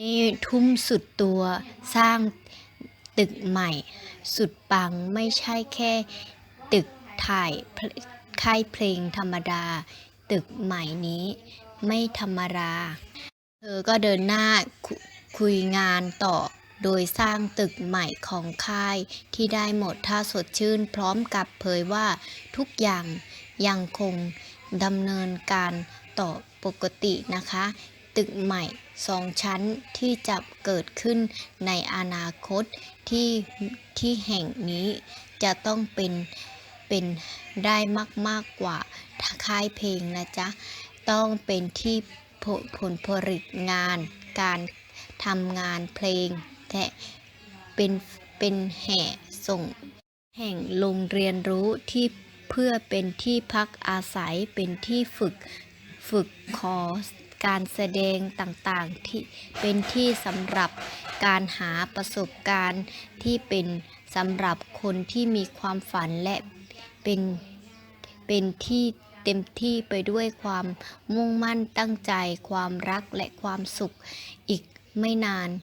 นี่ทุ่มสุดตัวสร้างตึกใหม่ สุดปังไม่ใช่แค่ตึกถ่ายค่ายเพลงธรรมดา ตึกใหม่นี้ไม่ธรรมดา เธอก็เดินหน้าคคุยงานต่อโดยสร้างตึกใหม่ของค่ายที่ได้หมดท่าสดชื่น พร้อมกับเผยว่าทุกอย่างยังคงดำเนินการต่อปกตินะคะ ตึกใหม่สองชั้นที่จะเกิดขึ้นในอนาคตที่ที่แห่งนี้จะต้องเป็นเป็นได้มากๆกว่าค่ายเพลงนะจ๊ะ ต้องเป็นที่ผลผลผลิตงาน การทำงานเพลงและเป็นเป็นแห่ส่ง แห่งโรงเรียนรู้ที่เพื่อเป็นที่พักอาศัยเป็นที่ฝึกฝึกคอร์ส การแสดงต่างๆที่เป็นที่สำหรับการหาประสบการณ์ที่เป็นสำหรับคนที่มีความฝันและเป็นเป็นที่เต็มที่ไปด้วยความมุ่งมั่นตั้งใจ ความรักและความสุขอีกไม่นาน